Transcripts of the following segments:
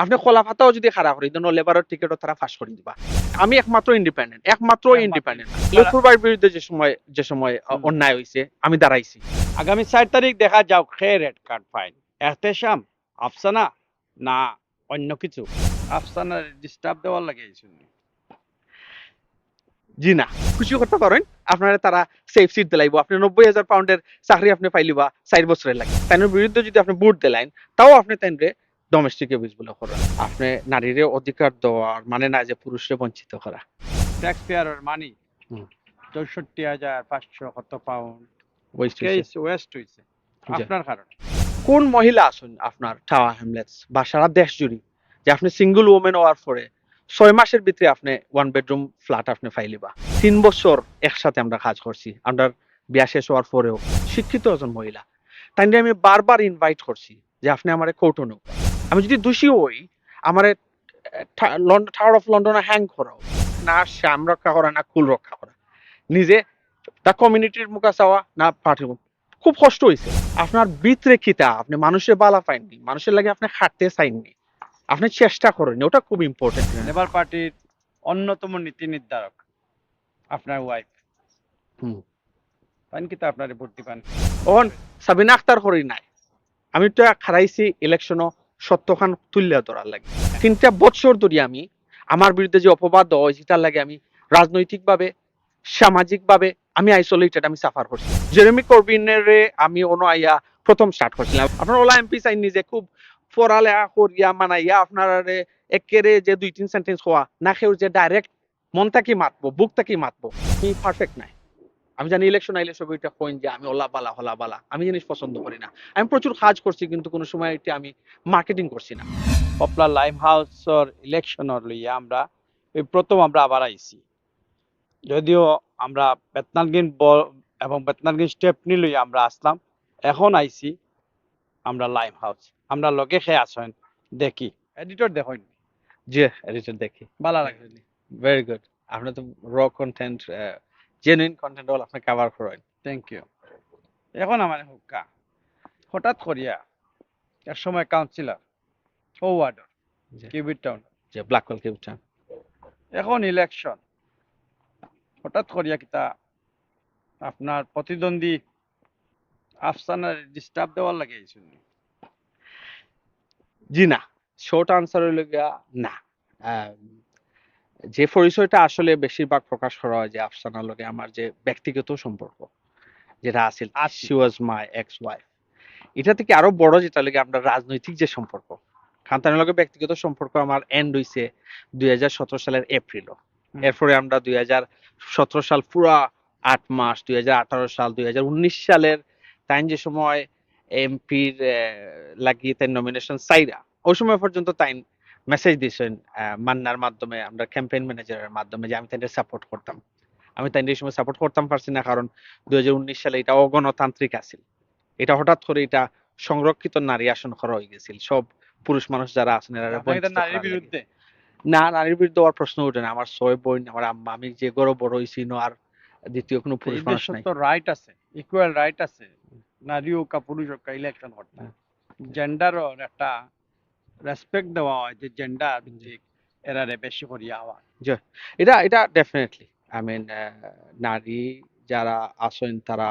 আপনি কলা পাতাও যদি খারাপ করি দেন লেবারের টিকিটও তারা ফাঁস করে দিবা। আমি একমাত্র ইন্ডিপেন্ডেন্ট একমাত্র ইন্ডিপেন্ডেন্ট independent। লক্ষ্মীবার বিরুদ্ধে যে সময় যে সময় অন্যায় হয়েছে আমি দাঁড়াইছি। আগামী চার তারিখ দেখা যাও খে red card fine Ehtesham Afsana না অন্য কিছু? আফসানা ডিস্টার্ব দেওয়ার লাগে জি না খুশি করতে পারেন আপনারা তারা সেফ সিট দিলাইব। আপনি নব্বই হাজার পাউন্ডের চাকরি আপনি পাইলিবা চার বছরের লাগে। তাইনের বিরুদ্ধে যদি আপনি বুট দিলেন তাও আপনি তাইনরে ডোমেস্টিক অ্যাবিউজ বলে করা। আপনি নারীরে অধিকার দেওয়ার মানে না যে পুরুষরে বঞ্চিত করা। ট্যাক্স পেয়ারের মানি চৌষট্টি হাজার পাঁচশো কত পাউন্ড ওয়েস্ট হয়েছে আপনার কারণে। কোন মহিলা আছেন আপনার টাওয়া হ্যামলেটস বা সারা দেশ জুড়ি যে আপনি সিঙ্গল ওমেন হওয়ার পরে ছয় মাসের ভিতরে আপনি ওয়ান বেডরুম ফ্ল্যাট আপনি ফাইলিবা? তিন বছর একসাথে আমরা কাজ করছি আমরা বিয়া শেষ হওয়ার পরেও শিক্ষিত একজন মহিলা। তাই আমি বারবার ইনভাইট করছি যে আপনি আমার কোর্ট অনু আমি যদি দোষী হই আমার টাওয়ার অফ লন্ডনে হ্যাং করাও। না শ্যাম রক্ষা করা না কুল রক্ষা করা। নিজে তা কমিউনিটির মুখা চাওয়া না পার্টির খুব কষ্ট হয়েছে আপনার ভিতরে কিতা আপনি মানুষের বালা পাইননি। মানুষের লাগে আপনি খাটতে চাইননি। আপনি চেষ্টা করেন ওটা খুব ইম্পর্টেন্ট লেবার পার্টির অন্যতম নীতি নির্ধারক আপনার ওয়াইফ হুম। পান কি তা আপনার ভর্তি পান? ওন সাবিনা আক্তার করি নাই। আমি তো খারাইছি ইলেকশনও সত্যখান তুললে ধরার লাগে। তিনটা বছর ধরে আমি আমার বিরুদ্ধে যে অপবাদ হয়েছে, তার লাগে আমি রাজনৈতিকভাবে, সামাজিকভাবে আমি আইসোলেটেড আমি সাফার করছি। জেরেমি করবিনের আমি আইয়া প্রথম স্টার্ট করছিলাম। আপনার ওলা এমপি চাই নিজে খুব পড়ালেখা করিয়া মানাইয়া আপনার একেরে যে দুই তিন সেন্টেন্স হওয়া না কেউ যে ডাইরেক্ট মন থাকি মাতবো বুক থাকি মাতবো? পারফেক্ট নাই। আমি জানি ইলেকশন আইলে সব এটা কইন যে আমি ওলা বালা হলা বালা আমি জিনিস পছন্দ করি না। আমি প্রচুর কাজ করছি কিন্তু কোনো সময় এটা আমি মার্কেটিং করছি না। পপলার লাইম হাউসর ইলেকশনের লইয়া আমরা এই প্রথম আমরা আবার আইছি। যদিও আমরা বেতনালগিন এবং বেতনালগিন স্টেপনি লইয়া আমরা আসলাম। এখন আইছি আমরা লাইম হাউস আমরা লগে খেয়ে আসেন দেখি। এডিটর দেখেন জি এডিটর দেখি। ভালো লাগে ভেরি গুড আপনি তো র কন্টেন্ট জেনুইন কন্টেন্ট হল আপনি কভার করেন থ্যাংক ইউ এখন আমার হুক্কা। হঠাৎ করিয়া এক সময় কাউন্সিলর ও ওয়ার্ডর। কিউবিট টাউন যে ব্ল্যাক হোল কেউটা এখন ইলেকশন হঠাৎ করিয়া কিতা আপনার প্রতিদ্বন্দ্বী আফসানার ডিস্টার্ব দেওয়ার লাগে এই জন্য। জি না। শর্ট আনসার হইল গিয়া না। যে পরিচয়টা আসলে বেশিরভাগ প্রকাশ করা হয় যে আফসানার লগে আমার যে ব্যক্তিগত সম্পর্ক যেটা আছে। She was my ex wife এটা থেকে আরও বড় যেটা লাগে আমরা রাজনৈতিক যে সম্পর্ক খানতানের লগে ব্যক্তিগত সম্পর্ক আমার এন্ড হইছে দুই হাজার সতেরো সালের এপ্রিলও এরপরে আমরা দুই হাজার সতেরো সাল পুরা আট মাস দুই হাজার আঠারো সাল দুই হাজার উনিশ সালের তাই যে সময় এমপির লাগিয়ে তাই নমিনেশন চাইরা ওই সময় পর্যন্ত তাই মেসেজ দিয়েছেন মান্নার মাধ্যমে আমরা ক্যাম্পেইন ম্যানেজারের মাধ্যমে যে আমি তাদের সাপোর্ট করতাম। আমি তাই এই সময় সাপোর্ট করতাম পারছি না কারণ দুই সালে এটা অগণতান্ত্রিক আছিল। এটা হঠাৎ করে এটা সংরক্ষিত নারী আসন করা হয়ে গেছিল। সব পুরুষ মানুষ যারা আছেন নারীর বিরুদ্ধে? না নারীর বিরুদ্ধে হওয়ার প্রশ্ন ওঠে না। আমার ছয় বোন আমার আম্মা আমি যে গরো বড় হইছি ন আর দ্বিতীয় কোনো পুরুষ মানুষ নাই। তো রাইট আছে ইকুয়াল রাইট আছে। নারী হোক পুরুষ হোক ইলেকশন করতে জেন্ডারর একটা রেসপেক্ট দেওয়া হয় যে জেন্ডার ভিত্তিক এরারে বেশি করিয়া হওয়া এটা এটা ডেফিনেটলি আই মিন নারী যারা আছেন তারা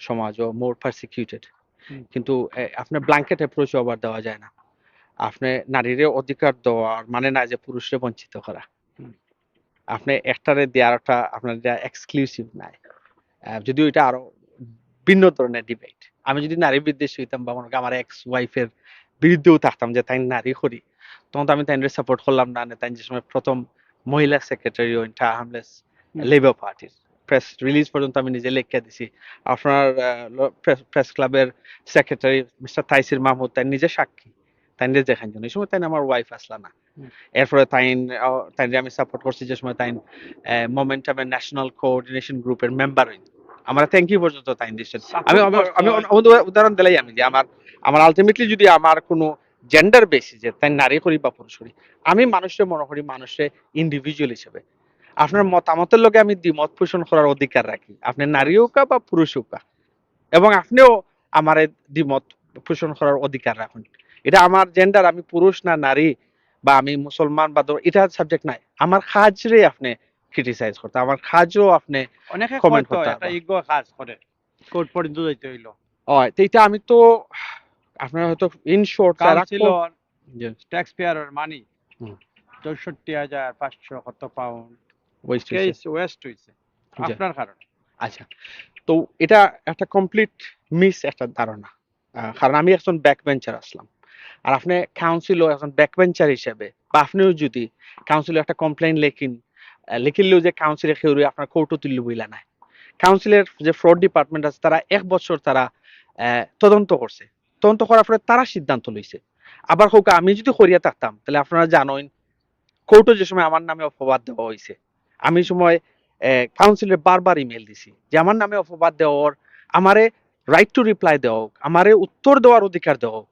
সমাজও মোর পারসিকিউটেড কিন্তু আপনার ব্ল্যাঙ্কেট অ্যাপ্রোচ আবার দেওয়া যায় না। আপনি নারীরে অধিকার দেওয়ার মানে না যে পুরুষরে বঞ্চিত করা। আপনি একটারে দেওয়ার একটা আপনার এক্সক্লুসিভ নাই। যদিও এটা আরও ভিন্ন ধরনের ডিবেট আমি যদি নারী বিদ্বেষী হইতাম বা আমার এক্স ওয়াইফের বিরুদ্ধেও থাকতাম যে তাই নারী করি তখন তো আমি তাই সাপোর্ট করলাম না তাই যে সময় প্রথম মহিলা সেক্রেটারি ওইটা হামলেস লেবার পার্টির প্রেস রিলিজ পর্যন্ত আমি নিজে লেখা দিছি। আপনার প্রেস ক্লাবের সেক্রেটারি মিস্টার তাইসির মাহমুদ তাই নিজে সাক্ষী। তাই নিজে দেখান জন্য এই সময় তাই আমার ওয়াইফ আসলা না। এরপরে তাই তাই আমি সাপোর্ট করছি যে সময় তাই মোমেন্টামের ন্যাশনাল কোঅর্ডিনেশন গ্রুপের মেম্বার হইন আমরা থ্যাংক ইউ পর্যন্ত তাই দিচ্ছেন। আমি আমি উদাহরণ- দিলাই আমি যে আমার আমার আলটিমেটলি যদি আমার কোনো জেন্ডার বেশি যে তাই নারী করি বা পুরুষ করি আমি মানুষের মনে করি মানুষের ইন্ডিভিজুয়াল হিসেবে। আপনার মতামতের লগে আমি দ্বিমত পোষণ করার অধিকার রাখি। আপনি নারী হোক বা পুরুষ হোক। এবং আপনিও আমার দ্বিমত পোষণ করার অধিকার রাখুন। এটা আমার জেন্ডার আমি পুরুষ না নারী বা আমি মুসলমান বা এটা সাবজেক্ট নাই। আমার কাজরে আপনি ক্রিটিসাইজ করতে। আমার কাজও আপনি অনেকে তো করতে একটা ইগো কাজ করে কোর্ট পর্যন্ত যাইতে হইল। হয় তো এটা আমি তো আপনার হয়তো ইন শর্ট কাউন্সিলর ট্যাক্স পেয়ারের মানি। চৌষট্টি হাজার পাঁচশো কত পাউন্ড ওয়েস্ট কেস ওয়েস্ট হইছে। আপনার কারণে। আচ্ছা। তো এটা একটা কমপ্লিট মিস একটা ধারণা। কারণ আমি একজন ব্যাক বেঞ্চার আসলাম। আর আপনি কাউন্সিলও একজন ব্যাক বেঞ্চার হিসেবে বা আপনিও যদি কাউন্সিলে একটা কমপ্লেন লেখিন লিখিলেও যে কাউন্সিলে কেউ আপনার কোর্টও তুললে বইলা নাই। কাউন্সিলের যে ফ্রড ডিপার্টমেন্ট আছে, তারা এক বছর তারা তদন্ত করছে। তদন্ত করার পরে তারা সিদ্ধান্ত লইছে। আবার হোক আমি যদি করিয়া থাকতাম, তাহলে আপনারা জানেন কোর্টও যে সময় আমার নামে অপবাদ দেওয়া হয়েছে আমি সময় কাউন্সিলের বারবার ইমেল দিছি যে আমার নামে অপবাদ দেওয়ার আমারে রাইট টু রিপ্লাই দেওয়া হোক, আমারে উত্তর দেওয়ার অধিকার দেওয়া হোক।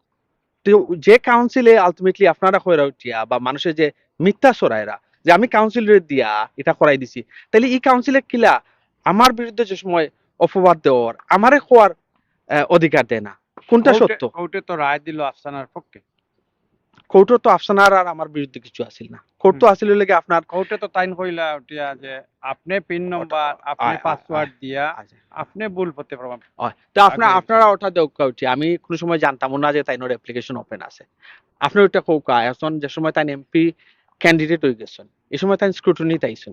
যে কাউন্সিলে আলটিমেটলি আপনারা কইরা উঠিয়া বা মানুষের যে মিথ্যা সরাইরা যে আমি কাউন্সিলের দিয়া এটা করাই দিছি। তাহলে এই কাউন্সিলে কিলা আমার বিরুদ্ধে যে সময় অপবাদ দেওয়ার আমারে খোয়ার অধিকার দেয় না কোনটা সত্য? কোর্টে তো রায় দিল আফসানার পক্ষে। কোর্টও তো আফসানার আর আমার বিরুদ্ধে কিছু আসিল না। কোর্ট তো আসিল লেগে আপনার কোর্টে তো তাইন কইলা উঠিয়া যে আপনি পিন নম্বর আপনি পাসওয়ার্ড দিয়া আপনি ভুল প্রমাণ হয়। তো আপনার আগে আপনারা ওটা দেখা উঠি আমি কোনো সময় জানতাম না যে তাইনোর অ্যাপ্লিকেশন ওপেন আছে। আপনার ওটা কৌকা এখন যে সময় তাই এমপি ক্যান্ডিডেট হয়ে গেছেন। এই সময় তাই স্ক্রুটনি তাইছেন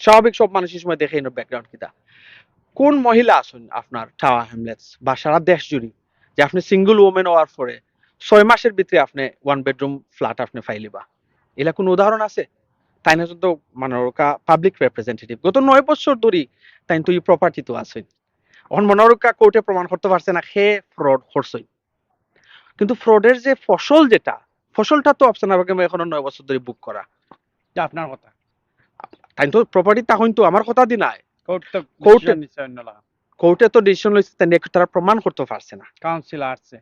স্বাভাবিক সব মানুষ এই সময় দেখে এনো ব্যাকগ্রাউন্ড কিতা কোন মহিলা আছেন আপনার টাওয়া হ্যামলেটস বা সারা দেশ জুড়ি, যে আপনি সিঙ্গল ওমেন হওয়ার পরে ছয় মাসের ভিতরে আপনি ওয়ান বেডরুম ফ্ল্যাট আপনি ফাইলিবা এলা কোন উদাহরণ আছে? তাই না তো মানে পাবলিক রিপ্রেজেন্টেটিভ গত নয় বছর ধরে তাই তো এই প্রপার্টি তো আছে এখন মনোরক্ষা কোর্টে প্রমাণ করতে পারছে না, সে ফ্রড করছই। কিন্তু ফ্রডের যে ফসল যেটা ফসলটা তো অপশন আগে এখনও নয় বছর ধরে বুক করা। যে আপনার কথা। তাই তো প্রপার্টি তো আমার কথা দি নাই। কোর্টে- তো ডিসিশন লইছে তাই তারা প্রমাণ করতে পারছে না। কাউন্সিল আসছে।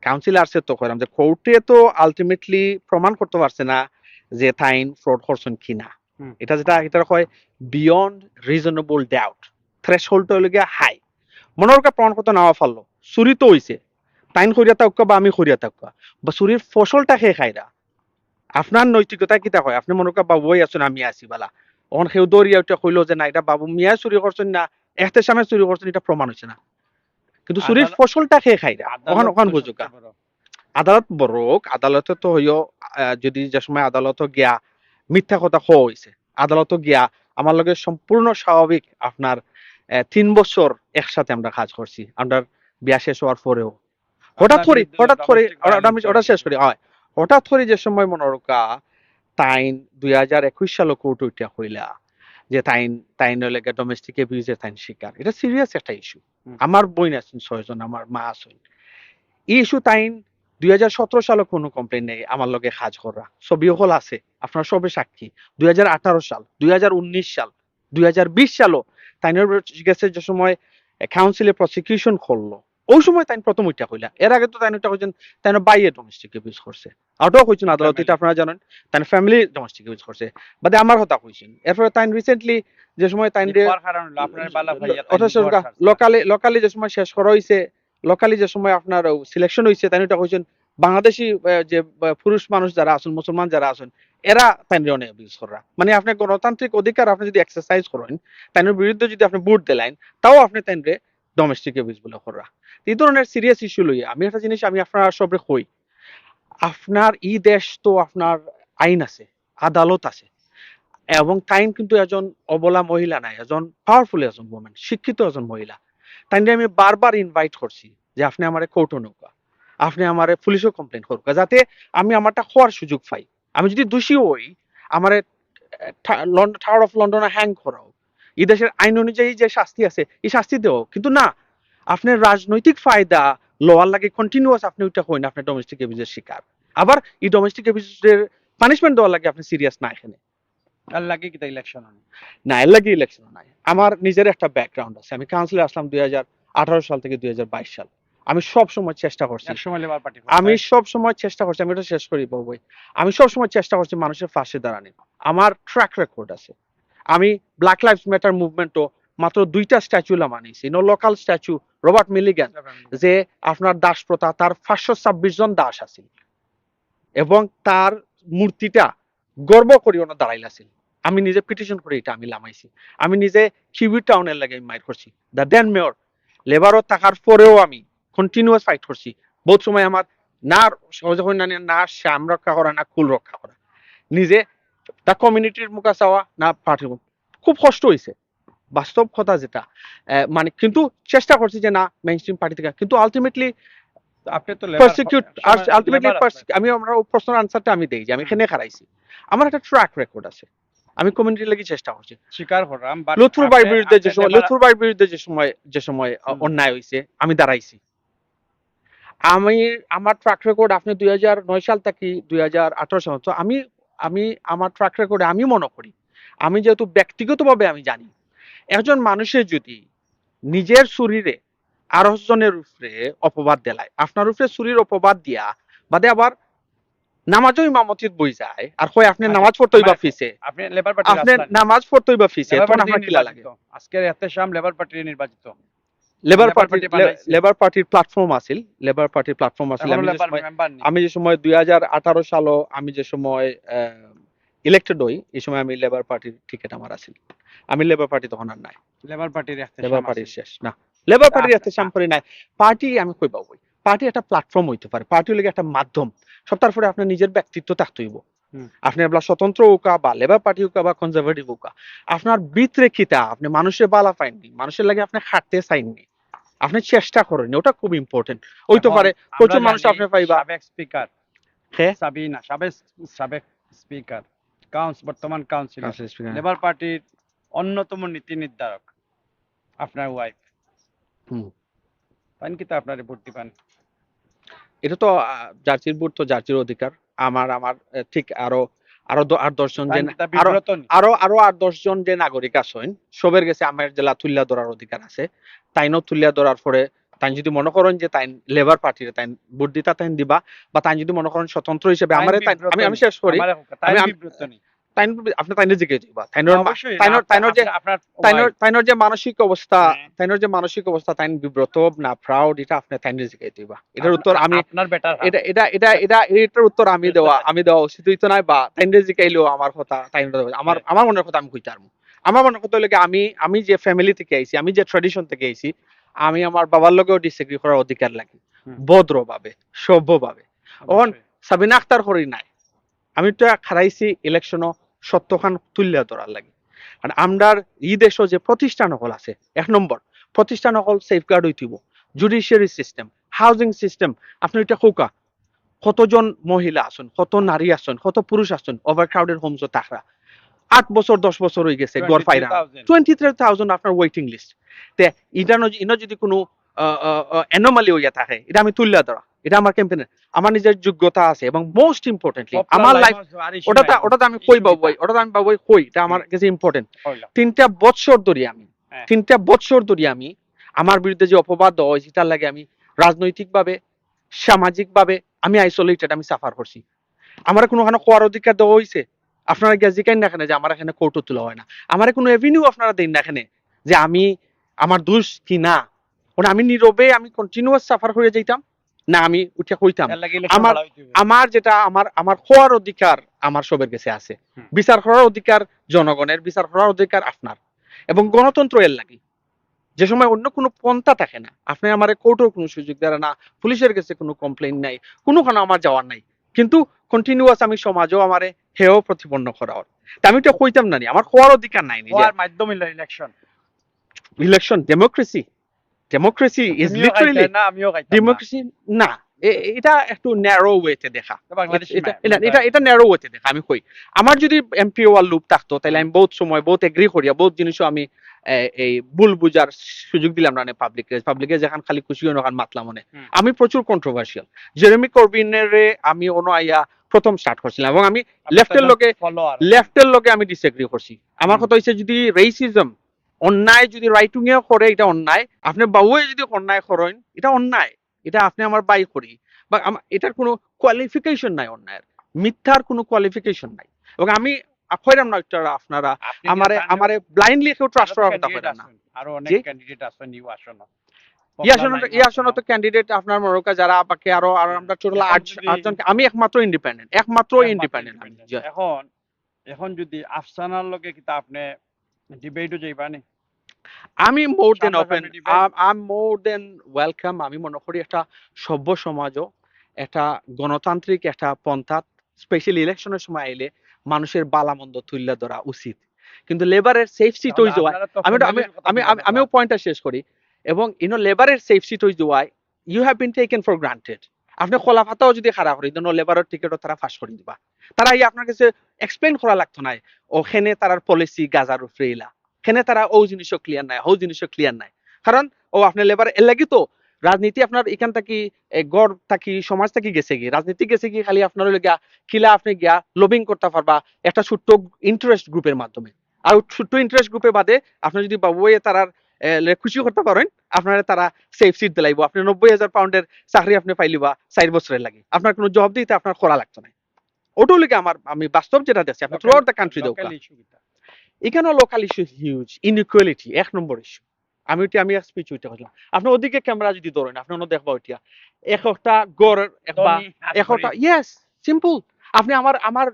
কাউন্সিল আসছে তো কইলাম যে কোর্টে তো আলটিমেটলি প্রমাণ করতে পারছে না যে তাইন ফ্রড করছেন কিনা। এটা যেটা এটা কয় বিয়ন্ড রিজনেবল ডাউট থ্রেশ হোল্ডটা হইলে হাই মনোরকা প্রমাণ করতে নেওয়া ফাললো চুরি তো হইছে। তাইন করিয়া থাকা বা আমি করিয়া থাকা বা চুরির ফসলটা খেয়ে খাইরা আপনার নৈতিকতা কিতা হয়? আপনি মনে করেন বাবুই আছেন আমি আছি বালা। অন সেও দৌড়িয়া উঠে কইলো যে না এটা বাবু মিয়া চুরি করছেন না এহতে সামনে চুরি করছেন এটা প্রমাণ হচ্ছে না। কিন্তু চুরির আদালত- ফসলটা খেয়ে খাইরা ওখান ওখান বুঝুকা আদালত বড় হোক, আদালতে তো হইও যদি যে সময় আদালত গিয়া মিথ্যা কথা হওয়া হয়েছে আদালত গিয়া আমার লগে সম্পূর্ণ স্বাভাবিক আপনার তিন বছর একসাথে আমরা কাজ করছি আমরা বিয়া শেষ হওয়ার পরেও হঠাৎ করে হঠাৎ করে ওটা- শেষ। করি হয়। হঠাৎ করে যে সময় মনোরকা তাইন দুই হাজার একুশ সালে কোর্ট হইলা যে তাইন তাইন লেগে ডোমেস্টিক তাইন শিকার। এটা সিরিয়াস একটা ইস্যু আমার আছেন ছয়জন আমার মা আছেন। এই ইস্যু তাইন দুই হাজার সতেরো সালে কোনো কমপ্লেন নেই আমার লগে কাজ করা। ছবি হল আছে আপনার সবে সাক্ষী। দুই হাজার আঠারো সাল দুই হাজার উনিশ সাল দুই হাজার বিশ সালও তাইনের গেছে যে সময় কাউন্সিলে প্রসিকিউশন করল। ওই সময় তাই প্রথম উইটা কইলা। এর আগে তো তাই ওইটা কইছেন তাই বাইয়ে ডোমেস্টিক ইউজ করছে। আউটও কইছেন আদালত এটা আপনারা জানেন তাই ফ্যামিলি ডোমেস্টিক ইউজ করছে। বাদে আমার কথা কইছেন এরপরে তাই রিসেন্টলি যে সময় তাই লোকালি লোকালি যে সময় শেষ করা হয়েছে লোকালি যে সময় আপনার সিলেকশন হয়েছে তাই ওটা কইছেন বাংলাদেশি যে পুরুষ মানুষ যারা আছেন মুসলমান যারা আছেন এরা তাই অনেক অ্যাবিউজ করা। মানে আপনি গণতান্ত্রিক অধিকার আপনি যদি এক্সারসাইজ করেন তাই বিরুদ্ধে যদি আপনি ভোট দিলেন তাও আপনি তাই ডোমেস্টিক অ্যাবিউজ বলে করা। এই ধরনের সিরিয়াস ইস্যু লইয়া, আমি একটা জিনিস আমি আপনার সবরে কই, আপনার ই দেশ তো আপনার আইন আছে, আদালত আছে, এবং তাইন কিন্তু এজন অবলা মহিলা নাই, এজন পাওয়ারফুল এজন ওমেন শিক্ষিত এজন মহিলা। তাই আমি বারবার ইনভাইট করছি যে আপনি আমারে কোর্টও নৌকা, আপনি আমারে পুলিশও কমপ্লেন করুক, যাতে আমি আমারটা হওয়ার সুযোগ পাই। আমি যদি দোষী হই, আমারে টাওয়ার অফ লন্ডনে হ্যাং করাও, এই দেশের আইন অনুযায়ী যে শাস্তি আছে, এই শাস্তি দেও, কিন্তু না আপনার রাজনৈতিক ফায়দা লোয়ার লাগে কন্টিনিউয়াস আপনি ওইটা হই না আপনার ডোমেস্টিক অ্যাবিউজের শিকার। আবার এই ডোমেস্টিক অ্যাবিউজের পানিশমেন্ট দেওয়ার লাগে আপনি সিরিয়াস না এখানে। আর লাগে কি ইলেকশন না এর লাগে ইলেকশন নাই আমার নিজের একটা ব্যাকগ্রাউন্ড আছে। আমি কাউন্সিলে আসলাম দুই হাজার আঠারো সাল থেকে দুই হাজার বাইশ সাল। আমি সব সময় চেষ্টা করছি। আমি সব সময় চেষ্টা করছি আমি এটা শেষ করি বাবুই আমি সব সময় চেষ্টা করছি মানুষের পাশে দাঁড়ানো আমার ট্র্যাক রেকর্ড আছে। আমি ব্ল্যাক লাইফস ম্যাটার মুভমেন্টও মাত্র দুইটা statue মানিয়েছি no local statue Robert Milligan যে আপনার দাস প্রথা তার পাঁচশো ছাব্বিশ জন দাস আছে এবং তার মূর্তিটা গর্ব করি ওনা দাঁড়াইল আছিল। আমি নিজে পিটিশন করে এটা আমি লামাইছি। আমি নিজে কিউবি টাউনের লাগে আমি মাইর করছি। দ্য দেন মেয়র লেবারত থাকার পরেও আমি কন্টিনিউয়াস ফাইট করছি। বহুত সময় আমার না সহজে না শ্যাম রক্ষা করা, না কুল রক্ষা করা। নিজে তা কমিউনিটির মুখা চাওয়া, না মুখ খুব কষ্ট হয়েছে বাস্তব কথা যেটা মানে কিন্তু চেষ্টা করছি যে না মেইন স্ট্রিম পার্টি থেকে। কিন্তু আলটিমেটলি আপনি তো প্রসিকিউট আলটিমেটলি আমি আমরা প্রশ্নের আনসারটা আমি দেই যে আমি এখানে খারাইছি আমার একটা ট্র্যাক রেকর্ড আছে। আমি কমিউনিটির লাগি চেষ্টা করছি। স্বীকার করলাম লুৎফুর ভাইয়ের বিরুদ্ধে যে সময় লুৎফুর ভাইয়ের বিরুদ্ধে যে সময় যে সময় অন্যায় হয়েছে আমি দাঁড়াইছি। আমি আমার ট্র্যাক রেকর্ড আপনি দুই হাজার নয় সাল থেকে দুই হাজার আঠারো সাল তো আমি আমি আমার ট্র্যাক রেকর্ডে আমি মনে করি। আমি যেহেতু ব্যক্তিগতভাবে আমি জানি। একজন মানুষের যদি নিজের শরীরে আরও জনের উপরে অপবাদ দেলায় আপনার উপরে শরীর অপবাদ দিয়া বাদে আবার নামাজও ইমামতিত বই যায় আর হয় আপনি নামাজ পড়তেই বা ফিসে। আপনি লেবার পার্টি আপনি নামাজ পড়তেই বা ফিসে তখন আপনার কিলা লাগে। আজকের এতে শাম লেবার পার্টির নির্বাচিত। লেবার পার্টি লেবার পার্টির প্ল্যাটফর্ম আছিল লেবার পার্টির প্ল্যাটফর্ম আছিল। আমি যে সময় আমি যে সময় দুই হাজার আঠারো সালও আমি যে সময় ইলেক্টেড হই এই সময় আমি লেবার পার্টির টিকিট আমার আছিল আমি লেবার পার্টি তখন আর নাই। লেবার পার্টির লেবার পার্টির শেষ না। লেবার পার্টির আচ্ছা, একটা সাম্পরি নাই। পার্টি আমি কই পাবো? পার্টি একটা প্ল্যাটফর্ম হইতে পারে। পার্টি হলে একটা মাধ্যম। সব তারপরে আপনার নিজের ব্যক্তিত্ব থাকতে হইব। আপনি আপনার স্বতন্ত্র হোকা বা লেবার পার্টি হোকা বা কনজারভেটিভ হোকা আপনার ভিতরে খিতা আপনি মানুষের বালা পাইননি মানুষের লাগে আপনি খাটতে চাইননি আপনি চেষ্টা করেন ওটা খুব ইম্পর্টেন্ট হইতে পারে প্রচুর মানুষ আপনি পাইবা। সাবেক স্পিকার হ্যাঁ? সাবিনা সাবেক সাবেক স্পিকার কাউন্স বর্তমান কাউন্সিলর লেবার পার্টির অন্যতম নীতি নির্ধারক আপনার ওয়াইফ পান কি তা আপনার ভোট দিবেন এটা তো আহ, জার্সির বুট তো জার্সির অধিকার। আমার আমার ঠিক আরও আরও আট দশজন যে আরও আরও আরও আট দশজন যে নাগরিক আছেন সবের গেছে আমার জেলা তুলিয়া ধরার অধিকার আছে। তাইনও তুলিয়া ধরার পরে তাই যদি মনে করেন যে তাই লেবার পার্টির তাই ভোট দিতা তাই দিবা বা তাই যদি মনে করেন স্বতন্ত্র হিসেবে তাইন আমারে তাই- আমি আমি শেষ করি। নি। আপনি তাইনে জিজ্ঞেস দিবা। তাইনোর মা- অবশ্যই, তাইনোর- না, তাইনোর যে- তাইনোর তাইনোর যে মানসিক অবস্থা হ্যাঁ। তাইনোর যে মানসিক অবস্থা তাইন বিব্রত না প্রাউড এটা আপনি তাইনে জিজ্ঞেস দিবা। এটার উত্তর আমি আপনার বেটার এটা এটা এটা এটা এটার উত্তর আমি দেওয়া আমি দেওয়া উচিত। হইতো নাই বা। তাইনে জিকাইলেও আমার কথা তাই আমার হ্যাঁ। আমার মনের কথা আমি কইতে পারব। আমার মনের কথা হলো আমি আমি যে ফ্যামিলি থেকে আইছি আমি যে ট্রেডিশন থেকে আইছি আমি আমার বাবার লগেও ডিসএগ্রি করার অধিকার লাগে। ভদ্রভাবে সভ্যভাবে। অবশ্যই। সাবিনা আক্তার করি নাই। আমি তো খারাইছি ইলেকশনও সত্যখান তুলিয়া ধরার লাগে। আর আমরার ই দেশও যে প্রতিষ্ঠান হল আছে এক নম্বর প্রতিষ্ঠান হল সেফগার্ড হইতিব জুডিশিয়ারি সিস্টেম হাউজিং সিস্টেম আপনি এটা কৌকা কতজন মহিলা আছেন কত নারী আছেন কত পুরুষ আছেন ওভার ক্রাউডেড হোমস তাকরা। আট বছর দশ বছর হয়ে গেছে গড় 23,000 টোয়েন্টি থ্রি থাউজেন্ড আপনার ওয়েটিং লিস্ট তে এটা ইনো যদি কোনো অ্যানোমালি হইয়া থাকে এটা আমি তুলিয়া ধরা। এটা আমার ক্যাম্পেইনের আমার নিজের যোগ্যতা আছে এবং মোস্ট ইম্পর্টেন্টলি আমার লাইফ issue ওটাতে আমি কই পাবো নাই। ওটাতে আমি পাবো কই? এটা আমার কাছে ইম্পর্টেন্ট তিনটা বৎসর ধরে আমি হ্যাঁ। তিনটা বৎসর ধরে আমি আমার বিরুদ্ধে যে অপবাদ দেওয়া হয়েছে তার লাগে আমি রাজনৈতিকভাবে সামাজিকভাবে আমি আইসোলেটেড আমি সাফার করছি। আমার কোনো ওখানে কোয়ার অধিকার দেওয়া হয়েছে? আপনারা গিয়ে জিকাইন না এখানে যে আমার এখানে কোর্টও তোলা হয় না। আমার কোনো এভিনিউ আপনারা দেন না এখানে যে আমি আমার দোষ কি না? ওটা আমি নীরবে আমি কন্টিনিউয়াস সাফার করে যাইতাম না আমি উঠে election আমার-। আমার যেটা আমার আমার হওয়ার অধিকার আমার সবের কাছে আছে। বিচার করার অধিকার জনগণের বিচার করার অধিকার আপনার। এবং গণতন্ত্র এর লাগে। যে সময় অন্য কোনো পন্থা থাকে না আপনি আমার কোর্টের কোনো সুযোগ দেয় না পুলিশের কাছে কোনো কমপ্লেইন নাই কোনোখানে আমার যাওয়ার নাই। কিন্তু কন্টিনিউয়াস আমি সমাজও আমারে হেয় প্রতিপন্ন করা তা আমি তো কইতাম না নি, আমার হওয়ার অধিকার নাই নিজে হওয়ার মাধ্যম election। Election democracy democracy is literally না, আমিও ডেমোক্রেসি না। এটা একটু ন্যারো ওয়েতে দেখা। বাংলাদেশি এটা এটা ন্যারো ওয়েতে দেখা আমি কই। আমার যদি এমপি ওয়ার লুপ থাকতো তাহলে আমি বহুত সময় বহুত এগ্রি করিয়া বহুত জিনিসও আমি এই ভুল বুঝার সুযোগ দিলাম না পাবলিকে পাবলিকে যেখান খালি খুশি হন মাতলাম মনে আমি প্রচুর কন্ট্রোভার্সিয়াল জেরেমি করবিনের আমি অন্য আইয়া প্রথম স্টার্ট করছিলাম এবং আমি এর একজন লোকে- লেফটের লগে আমি ডিসএগ্রি করছি। আমার কথা হচ্ছে যদি রেসিজম অন্যায় যদি রাইটিং এও করে এটা অন্যায়। আপনি বাবুয়ে যদি অন্যায় করেন এটা অন্যায়। এটা আপনি আমার বাই করি। বা এটার কোনো কোয়ালিফিকেশন নাই অন্যায়ের। মিথ্যার কোনো কোয়ালিফিকেশন নাই। এবং আমি কইরাম না আপনারা আপনি আমারে আমারে ব্লাইন্ডলি কেউ ট্রাস্ট করার কথা না। আরও অনেক ক্যান্ডিডেট আছে নিউ আসনে তো- ক্যান্ডিডেট আপনার যারা আরও আর আমরা টোটাল আমি একমাত্র ইন্ডিপেন্ডেন্ট একমাত্র ইন্ডিপেন্ডেন্ট এখন এখন যদি আফসানার লগে কিতা আপনি ডিবেটও যাইবানি? আমি more than open I more than welcome আমি মনে করি একটা সভ্য সমাজও একটা গণতান্ত্রিক একটা পন্থাত স্পেশালি ইলেকশনের সময় আইলে মানুষের বালামন্দ তুল্য ধরা উচিত। কিন্তু লেবারের সেফ সিট হয়ে আমি আমি- আমিও পয়েন্টটা শেষ করি। এবং ইনো লেবারের সেফ সিট হয়ে যাওয়ায় you have been taken for granted আপনি খোলা ফাতাও যদি খারাপ করি দেন লেবারের টিকেটও তারা ফাঁস করে দিবা। তারা এই আপনার কাছে এক্সপ্লেন করা লাগতো না ওখানে তারার পলিসি গাজার উপরে ইলা খেনে তারা ও জিনিসও ক্লিয়ার নাই ও জিনিসও ক্লিয়ার নাই? কারণ, ও আপনার লেবার এর লাগি তো। রাজনীতি আপনার এখান থাকি গড় থাকি, সমাজ থাকি গেছে কি রাজনীতি গেছে কি খালি আপনার লগিয়া কিলা আপনি গিয়া লবিং করতে পারবা একটা ছোট্ট ইন্টারেস্ট গ্রুপের মাধ্যমে। আর ছোট্ট ইন্টারেস্ট গ্রুপের বাদে আপনি যদি বাবু তারার খুশি করতে পারেন। আপনারা তারা সেফ সিট দিলাইব। আপনি নব্বই হাজার পাউন্ডের চাকরি আপনি পাইলিবা চার বছরের লাগে। আপনার কোনো জব দিতে আপনার করা লাগতো না। ওটাও লেগে আমার আমি বাস্তব যেটা দেখছি আপনি থ্রু আউট দ্য কান্ট্রি দেওয়া এখানেও লোকাল ইস্যু হিউজ ইনইকুয়ালিটি এক নম্বর ইস্যু আমি ওইটা আমি স্পিচ ওইটা করলাম আপনি ওদিকে ক্যামেরা যদি ধরেন আপনি অন্য দেখবা ওইটা একটা গড় একবা একটা ইয়েস সিম্পল আপনি আমার আমার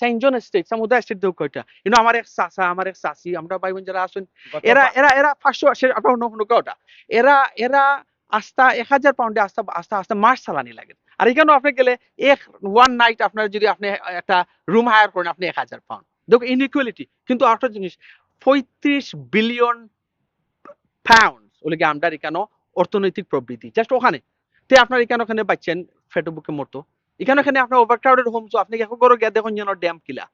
সেন্ট জন স্টেট সমুদায় স্টেট দেখ কয়টা ইউনো আমার এক চাচা আমার এক চাচি আমরা ভাই বোন যারা আছেন এরা এরা এরা পাঁচশো আপনার অন্য কোনো ওটা। এরা এরা আস্তা এক হাজার পাউন্ডে আস্তা আস্তা আস্তা মাস চালানি লাগে। আর এখানেও আপনি গেলে এক ওয়ান নাইট আপনার যদি আপনি একটা রুম হায়ার করেন আপনি এক হাজার পাউন্ড দেখো ইনইকুয়ালিটি কিন্তু আরেকটা জিনিস পঁয়ত্রিশ বিলিয়ন পাউন্ড ওলিকে আমরা এখানে অর্থনৈতিক প্রবৃদ্ধি জাস্ট ওখানে। তে আপনার এখানে ওখানে পাচ্ছেন ফেটবুকে মতো এখানে ওখানে আপনার ওভারক্রাউডেড হোম আপনি এখন করে গিয়ে দেখুন যেন ড্যাম কিলা।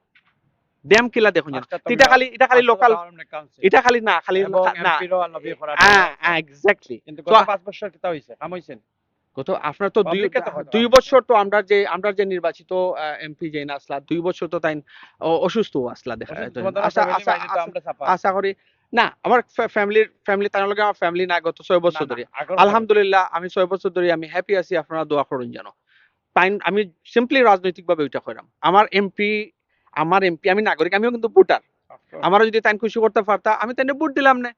ড্যাম কিলা দেখুন যেন। এটা খালি এটা খালি লোকাল এটা খালি না খালি না। হ্যাঁ হ্যাঁ এক্স্যাক্টলি কিন্তু গত পাঁচ বছর কিতা হইছে? কাম হইছেন কত আপনার তো দুই দুই বছর তো আমরা যে আমরা যে নির্বাচিত এমপি যে আসলা দুই বছর তো তাই অসুস্থ আসলা দেখা আশা আশা করি না আমার ফ্যামিলির ফ্যামিলি তার লগে আমার ফ্যামিলি না গত ছয় বছর ধরে। আলহামদুলিল্লাহ আমি ছয় বছর ধরে আমি হ্যাপি আছি আপনারা দোয়া করুন যেন। তাই আমি সিম্পলি রাজনৈতিক ভাবে ওইটা করাম আমার এমপি আমার এমপি আমি নাগরিক আমিও কিন্তু ভোটার। আমার যদি তাই খুশি করতে পারতা আমি তাই ভোট দিলাম না।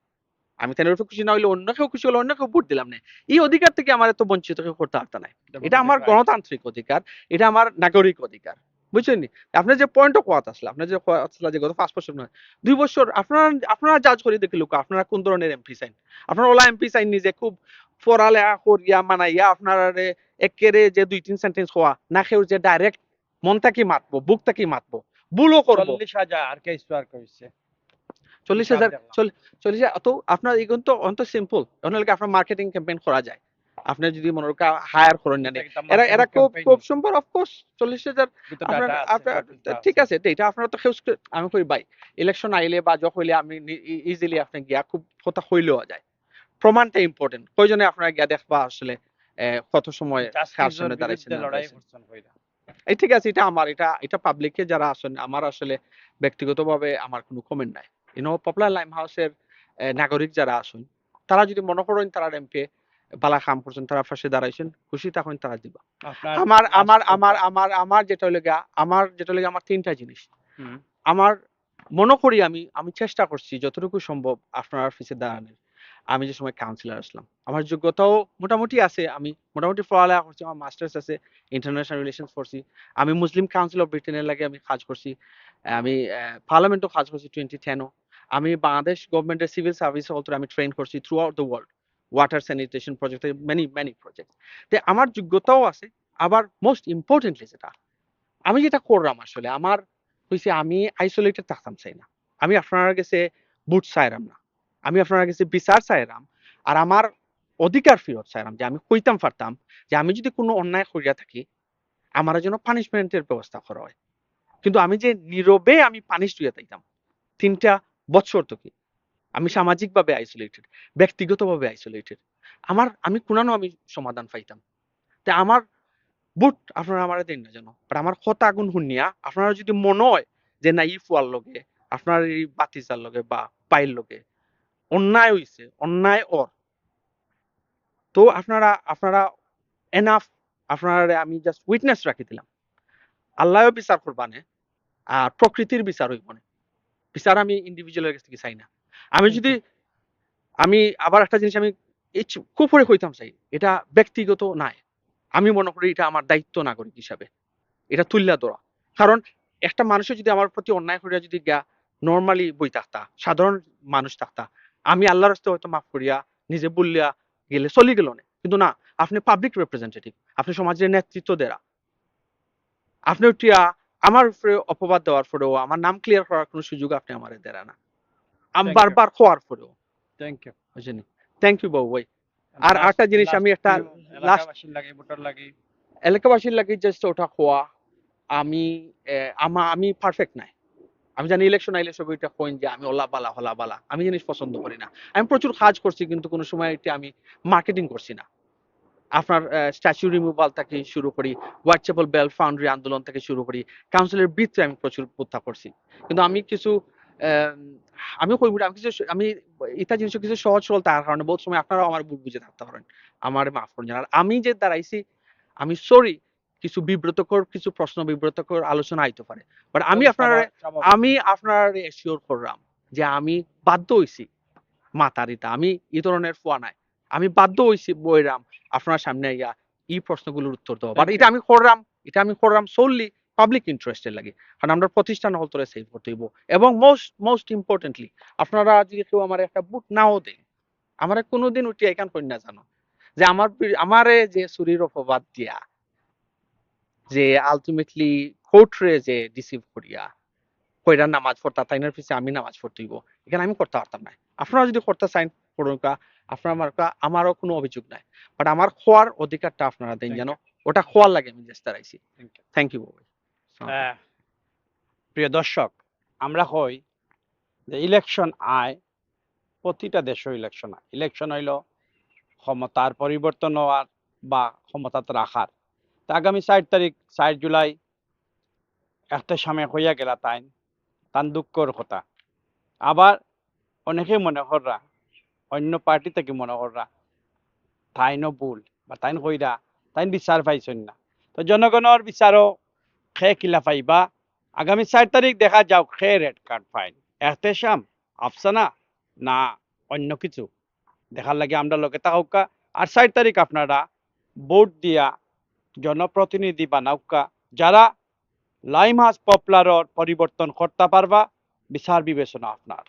আমি তাই খুশি না হইলে অন্য কেউ খুশি হলে অন্য কেউ ভোট দিলাম না। এই অধিকার থেকে আমার এত বঞ্চিত কেউ করতে পারতা না এটা আমার গণতান্ত্রিক অধিকার এটা আমার নাগরিক অধিকার। বুঝছেন? আপনার যে পয়েন্টও কথা আসলে আপনার যে কথা আসলে যে গত পাঁচ বছর নয় দুই বছর আপনারা আপনারা জাজ করে দেখি লোক আপনারা কোন ধরনের এমপি চাইন আপনারা ওলা এমপি চাইন নিজে খুব পড়ালেখা করিয়া মানাইয়া আপনার একেরে যে দুই তিন সেন্টেন্স হওয়া না কেউ যে ডাইরেক্ট মনটা কি মাতবো বুকটা কি মাতবো ভুলও করব চল্লিশ হাজার আর কে স্টোর করেছে চল্লিশ হাজার চল- চল্লিশ তো আপনার এগুলো তো অন্ত সিম্পল অন্যকে আপনার মার্কেটিং ক্যাম্পেইন করা যায়। আপনি যদি মনে করেন হায়ার করেন না এরা এরা খুব খুব সম্ভব অফকোর্স চল্লিশ হাজার আপনার ঠিক আছে। এটা আপনারা তো খেউজ আমি কই ভাই ইলেকশন আইলে বা যখন হইলে আমি ইজিলি আপনি গিয়া খুব কথা হইলেও যায়। প্রমাণটা ইম্পর্টেন্ট কয়জনে আপনারা গিয়া দেখবা আসলে কত সময় কার সামনে দাঁড়াইছেন এই ঠিক আছে এটা আমার এটা এটা পাবলিকে যারা আছেন আমার আসলে ব্যক্তিগতভাবে আমার কোনো কমেন্ট নাই। ইউনো পপুলার লাইম হাউসের নাগরিক যারা আছেন তারা যদি মনে করেন তারা এমপি বালা কাম করছেন তারা ফাঁসে দাঁড়াইছেন খুশি তখন তারা দিবা। আমার আমার। আমার আমার আমার যেটা লেগে আমার যেটা লেগে আমার তিনটা জিনিস। আমার মনে করি আমি আমি চেষ্টা করছি যতটুকু সম্ভব আপনার অফিসে দাঁড়ানোর। আমি যে সময় কাউন্সিলর আসলাম, আমার যোগ্যতাও মোটামুটি আছে, আমি মোটামুটি পড়ালেখা করছি, আমার মাস্টার্স আছে ইন্টারন্যাশনাল রিলেশনস করছি, আমি মুসলিম কাউন্সিল অফ ব্রিটেনের লাগে আমি কাজ করছি, আমি পার্লামেন্টও কাজ করছি টোয়েন্টি টেনও আমি বাংলাদেশ গভর্নমেন্টের সিভিল সার্ভিস অলতো আমি ট্রেন করছি throughout the world water sanitation project many many project তো আমার যোগ্যতাও আছে, আবার মোস্ট ইম্পর্টেন্টলি যেটা, আমি যেটা করলাম আসলে, আমার হয়েছে আমি আইসোলেটেড থাকতাম চাই না, আমি আপনার কাছে বুট চাইরাম না আমি আপনার কাছে বিচার চাইরাম আর আমার অধিকার ফেরত চাইরাম যে আমি কইতাম পারতাম যে আমি যদি কোনো অন্যায় করিয়া থাকি, আমার জন্য পানিশমেন্টের ব্যবস্থা করা হয়। কিন্তু আমি যে নীরবে আমি পানিশ হইয়া থাকতাম তিনটা বছর থেকে আমি সামাজিকভাবে আইসোলেটেড ব্যক্তিগতভাবে আইসোলেটেড আমার, আমি কোনানো আমি সমাধান পাইতাম। তা আমার বুট আপনারা আমার দেন না যেন বাট আমার কথা আগুন শুনিয়া আপনারা যদি মনে হয় যে না ই ফুয়ার লগে, আপনার এই বাতিজার লগে বা পাইর লগে অন্যায় হইছে, অন্যায় ওর তো আপনারা আপনারা এনাফ আপনারা আমি জাস্ট উইটনেস রাখি দিলাম। আল্লাহও বিচার করবানে, আর প্রকৃতির বিচার হইব না। বিচার আমি ইন্ডিভিজুয়ালের কাছ থেকে চাই না। আমি যদি, আমি আবার একটা জিনিস আমি করে কইতাম চাই, এটা ব্যক্তিগত নাই। আমি মনে করি এটা আমার দায়িত্ব নাগরিক হিসাবে। এটা তুল্লা ধরা। কারণ একটা মানুষের যদি আমার প্রতি অন্যায় করিয়া যদি গা নর্মালি বই থাকতা সাধারণ মানুষ থাকতা আমি আল্লাহর রাস্তায় হয়তো মাফ করিয়া নিজে বললিয়া গেলে চলি গেল না। কিন্তু না আপনি পাবলিক রিপ্রেজেন্টেটিভ আপনি সমাজের নেতৃত্ব দেরা। আপনি উঠিয়া আমার উপরে অপবাদ দেওয়ার পরেও আমার নাম ক্লিয়ার করার কোনো সুযোগ আপনি আমার দেরা না। আমি. বারবার খোয়ার পরেও। থ্যাংক ইউ বুঝলেন থ্যাংক ইউ বাবু ভাই। আর আরেকটা জিনিস আমি একটা এলাকাবাসীর লাগে ভোটার লাগে। এলাকাবাসীর লাগে জাস্ট ওটা খোয়া। আমি আমা আমি পারফেক্ট নাই। আমি জানি ইলেকশন আইলে সবাই এটা কইন যে আমি ওলা বালা হলা বালা আমি জিনিস পছন্দ করি না। আমি প্রচুর কাজ করছি কিন্তু কোনো সময় এটা আমি মার্কেটিং করছি না। আপনার স্ট্যাচু রিমুভাল থেকে শুরু করি হোয়াইট চ্যাপল বেল ফাউন্ডারি আন্দোলন থেকে শুরু করি কাউন্সিলের বৃত্তে আমি প্রচুর উত্থাপ করছি। কিন্তু আমি কিছু আমি কইব না, আমি কিছু আমি ইটা জিনিস কিছু সহজ সরল তার কারণে বহুত সময় আপনারাও আমার বুঝে থাকতে পারেন। আমার মাফ করুন আর আমি যে দাঁড়াইছি আমি সরি কিছু বিব্রতকর কিছু প্রশ্ন বিব্রতকর আলোচনা আইতে পারে। বাট আমি আপনার আমি আপনার এসিওর করলাম যে আমি বাধ্য হইছি মাতারিতা আমি এই ধরনের ফোয়া নাই। আমি বাধ্য হইছি বইরাম আপনার সামনে ইয়া এই প্রশ্নগুলোর উত্তর দেওয়া। বাট এটা আমি করলাম এটা আমি করলাম সোললি পাবলিক ইন্টারেস্টের লাগে। কারণ আমরা প্রতিষ্ঠান হল তোরে সেভ করতে হইব। এবং মোস্ট মোস্ট ইম্পর্টেন্টলি আপনারা যদি কেউ আমার একটা বুট নাও দেন আমার কোনোদিন উঠি এখান না জানো। যে আমার আমারে যে চুরির অপবাদ দিয়া যে আলটিমেটলি কোর্টরে যে ডিসিভ করিয়া কইরা নামাজ পড়তা তাইনার পিছে আমি নামাজ পড়তে হইব এখানে আমি করতে পারতাম না। আপনারা যদি করতে চাইন পড়ুকা আপনার আমারও কোনো অভিযোগ নাই। বাট আমার খোয়ার অধিকারটা আপনারা দেন যেন ওটা খোয়ার লাগে আমি চেষ্টা রাখছি। থ্যাংক ইউ প্রিয় দর্শক আমরা কই যে ইলেকশন আয় প্রতিটা দেশও ইলেকশন আয়। ইলেকশন হইল ক্ষমতার পরিবর্তন হওয়ার বা ক্ষমতাতে রাখার। তা আগামী ষাট তারিখ ষাট জুলাই, একটা সামনে হইয়া গেলা তাইন, তান দুঃখর কথা। আবার অনেকে মনে কররা, অন্য পার্টি থেকে মনে কররা, তাইনও ভুল বা তাইন কইরা তাইন বিচার পাইছেন না। তো জনগণের বিচারও খে কিলা পাইবা, আগামী চার তারিখ দেখা যাও খে red card fine. Ehtesham Afsana না, অন্য কিছু। দেখার লাগে আমরা লোকে তাহকা, আর চার তারিখ আপনারা ভোট দিয়া জনপ্রতিনিধি বানাউকা যারা লাইম পপলারর পপুলারর পরিবর্তন করতে পারবা বিচার বিবেচনা আপনার